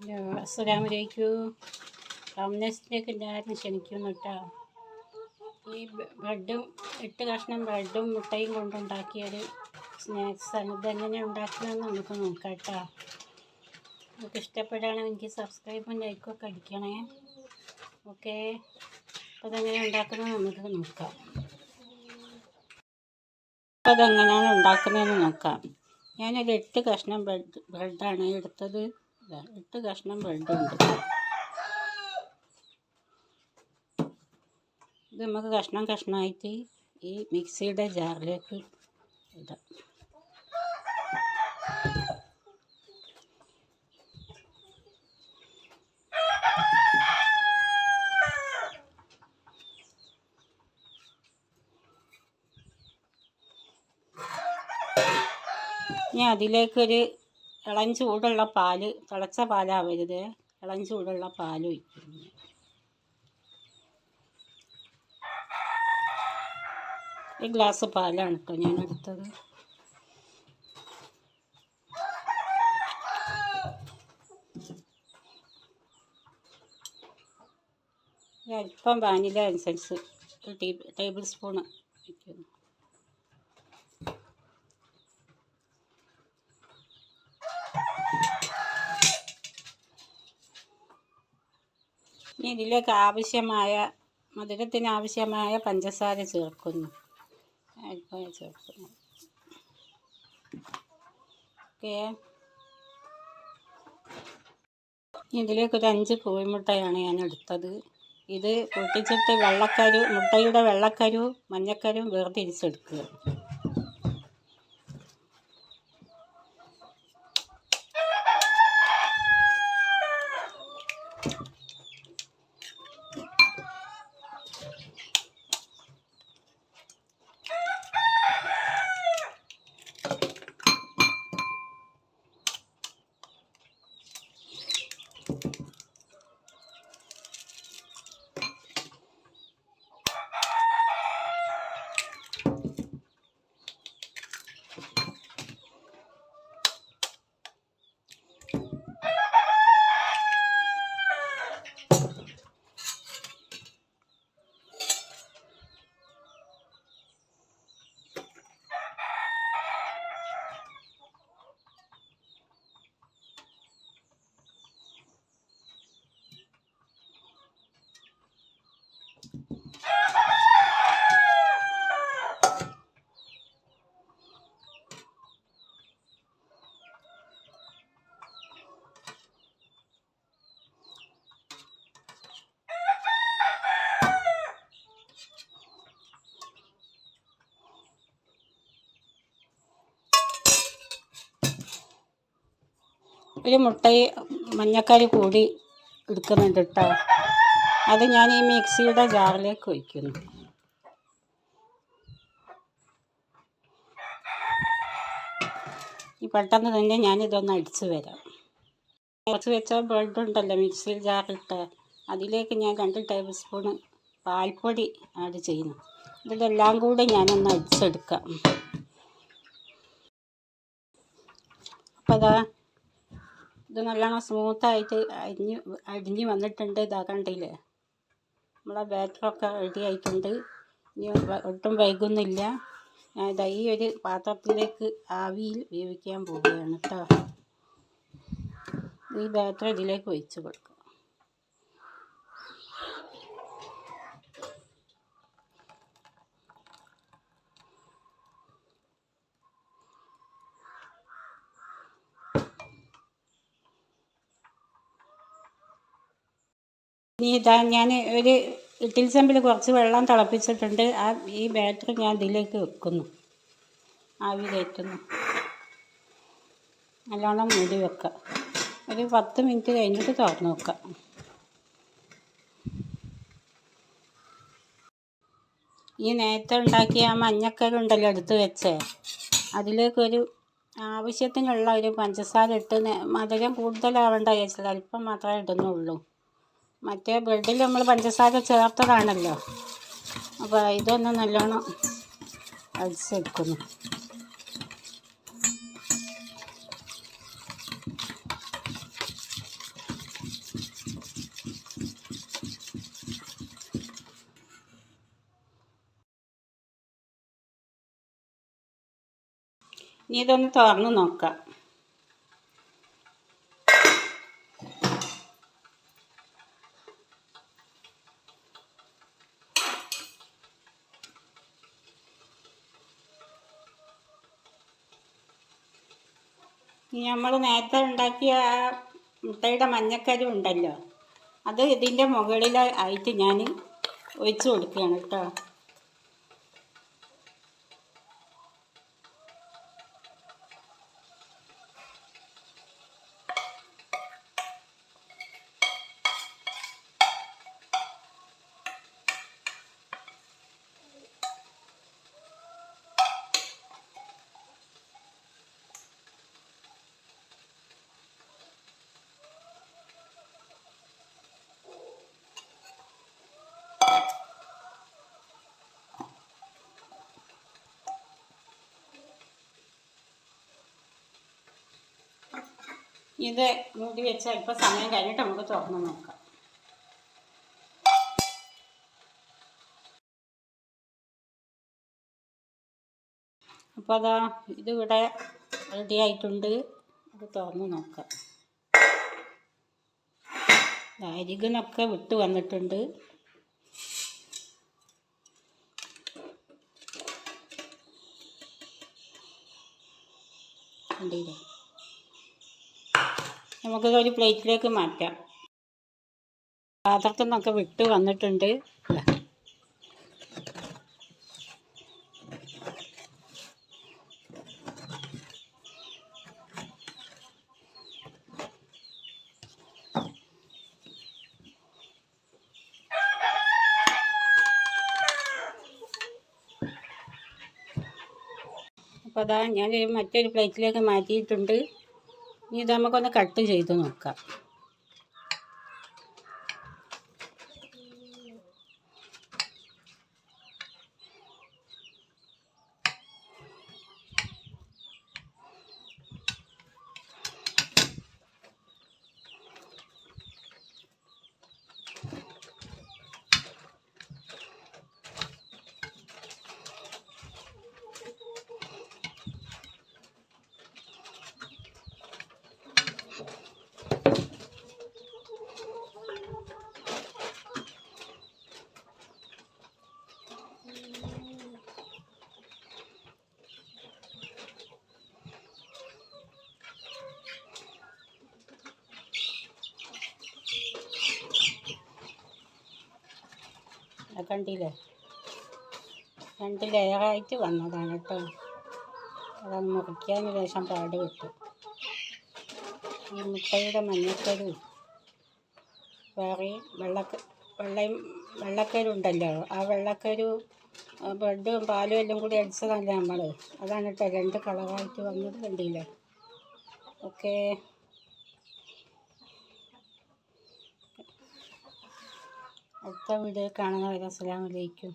അസ്സലാമലൈക്കും റംനസിലേക്ക് എല്ലാവരും ക്ഷണിക്കുന്നു കേട്ടോ. ഈ ബ്രെഡും എട്ട് കഷ്ണം ബ്രെഡും മുട്ടയും കൊണ്ടുണ്ടാക്കിയൊരു സ്നാക്സാണ് ഇതെങ്ങനെ ഉണ്ടാക്കണമെന്ന് നമുക്ക് നോക്കാം കേട്ടോ. നിങ്ങൾക്ക് ഇഷ്ടപ്പെടുകയാണെങ്കിൽ സബ്സ്ക്രൈബും ലൈക്കും ഒക്കെ അടിക്കണേ. ഓക്കെ. അപ്പോൾ അതെങ്ങനെ ഉണ്ടാക്കുന്നത് നമുക്ക് നോക്കാം. അപ്പോൾ അതെങ്ങനെയാണ് ഉണ്ടാക്കുന്നതെന്ന് നോക്കാം. ഞാനൊരു എട്ട് കഷ്ണം ബ്രെഡ് ബ്രെഡാണ് എടുത്തത്. എട്ട് കഷ്ണം ബ്രെഡുണ്ട് ഇത് നമുക്ക് കഷ്ണം കഷ്ണമായിട്ട് ഈ മിക്സിയുടെ ജാറിലേക്ക് ഇടാം. ഇനി അതിലേക്കൊരു ഇളം ചൂടുള്ള പാൽ തിളച്ച പാലാവരുത്. ഇളം ചൂടുള്ള പാൽ ഒഴിക്കുന്നു ഒരു ഗ്ലാസ് പാലാണ് കേട്ടോ ഞാൻ എടുത്തത് അല്പം വാനില അനുസരിച്ച് ടേബിൾ സ്പൂണ് വയ്ക്കുന്നു ഇനി ഇതിലേക്ക് ആവശ്യമായ മധുരത്തിന് ആവശ്യമായ പഞ്ചസാര ചേർക്കുന്നു. ചേർക്കുന്നു. ഓക്കെ. ഇതിലേക്ക് ഒരു അഞ്ച് കോഴിമുട്ടയാണ് ഞാൻ എടുത്തത്. ഇത് പൊട്ടിച്ചിട്ട് വെള്ളക്കരു മുട്ടയുടെ വെള്ളക്കരു മഞ്ഞക്കരും വേർതിരിച്ചെടുക്കുക. ഒരു മുട്ടയും മഞ്ഞക്കറി കൂടി എടുക്കുന്നുണ്ട് കേട്ടോ അത് ഞാൻ ഈ മിക്സിയുടെ ജാറിലേക്ക് ഒഴിക്കുന്നു. ഈ പെട്ടെന്ന് തന്നെ ഞാനിതൊന്ന് അടിച്ചു വരാം. കുറച്ച് വെച്ച ബ്രെഡ് ഉണ്ടല്ലോ മിക്സിയിൽ ജാറിലിട്ട്. അതിലേക്ക് ഞാൻ രണ്ട് ടേബിൾ സ്പൂണ് പാൽപ്പൊടി ആഡ് ചെയ്യുന്നു. ഇതെല്ലാം കൂടി ഞാനൊന്ന് അടിച്ചെടുക്കാം. അപ്പോൾ അതാ ഇത് നല്ലോണം സ്മൂത്തായിട്ട് അരിഞ്ഞ് അരിഞ്ഞ് വന്നിട്ടുണ്ട്. ഇതാ കണ്ടില്ലേ? നമ്മളെ ബാറ്ററൊക്കെ റെഡി ആയിട്ടുണ്ട്. ഇനി ഒട്ടും വൈകുന്നില്ല. ഞാൻ ഇതാ ഈ ഒരു പാത്രത്തിലേക്ക് ആവിയിൽ വേവിക്കാൻ പോവുകയാണ് കേട്ടോ ഈ ബാറ്റർ ഇതിലേക്ക് ഒഴിച്ച് കൊടുക്കുക ഇനി ഇതാ ഞാൻ ഒരു ഇട്ടിൽ ചെമ്പിൽ കുറച്ച് വെള്ളം തിളപ്പിച്ചിട്ടുണ്ട്. ആ ഈ ബാറ്റർ ഞാൻ ഇതിലേക്ക് വെക്കുന്നു. ആവി കയറ്റുന്നു. നല്ലോണം മൂടി വെക്കുക. ഒരു പത്ത് മിനിറ്റ് കഴിഞ്ഞിട്ട് തുറന്ന് വെക്കുക. ഈ നേരത്തെ ഉണ്ടാക്കിയ ആ മഞ്ഞക്കറി ഉണ്ടല്ലോ എടുത്ത് വെച്ചേ. അതിലേക്കൊരു ആവശ്യത്തിനുള്ള ഒരു പഞ്ചസാര ഇട്ട് മധുരം കൂടുതലാവേണ്ട ചേച്ചി അല്പം മാത്രമേ ഇടുന്നുള്ളൂ. മറ്റേ ബ്രെഡിൽ നമ്മൾ പഞ്ചസാര ചേർത്തതാണല്ലോ. അപ്പോൾ ഇതൊന്ന് നല്ലോണം അടിച്ചെടുക്കുന്നു ഇനി ഇതൊന്ന് തുറന്ന് നോക്കാം. നമ്മൾ നേരത്തെ ഉണ്ടാക്കിയ മുട്ടയുടെ മഞ്ഞക്കരി ഉണ്ടല്ലോ അത് ഇതിന്റെ മുകളിൽ ആയിട്ട് ഞാൻ ഒഴിച്ച് കൊടുക്കുകയാണ് കേട്ടോ. ഇത് മൂടി വെച്ച് അല്പം സമയം കഴിഞ്ഞിട്ട് നമുക്ക് തുറന്ന് നോക്കാം. അപ്പോൾ അതാ ഇതിവിടെ റെഡി ആയിട്ടുണ്ട്. അത് തുറന്ന് നോക്കാം. അരികിനൊക്കെ വിട്ട് വന്നിട്ടുണ്ട്. കണ്ടില്ലേ? നമുക്കിത് ഒരു പ്ലേറ്റിലേക്ക് മാറ്റാം. പാത്രത്തിൽ നിന്നൊക്കെ വിട്ട് വന്നിട്ടുണ്ട്. അപ്പോൾ അതാ ഞാൻ മറ്റൊരു പ്ലേറ്റിലേക്ക് മാറ്റിയിട്ടുണ്ട്. ഇത് നമുക്കൊന്ന് കട്ട് ചെയ്ത് നോക്കാം. കണ്ടില്ലേ? രണ്ട് ലെയറായിട്ട് വന്നതാണ് കേട്ടോ. അത് മുറിക്കാൻ ശേഷം പാട് വിട്ടു ഈ മുട്ടയുടെ മഞ്ഞക്കരു വേറെ വെള്ളക്ക വെള്ളയും വെള്ളക്കരുണ്ടല്ലോ. ആ വെള്ളക്കരു ബ്രെഡും പാലും എല്ലാം കൂടി അടിച്ചതല്ലേ നമ്മൾ അതാണ് കേട്ടോ രണ്ട് കളറായിട്ട് വന്നത് കണ്ടില്ലേ? ഓക്കേ. അടുത്ത വീഡിയോ കാണുന്നവരെ അസ്സലാമു അലൈക്കും.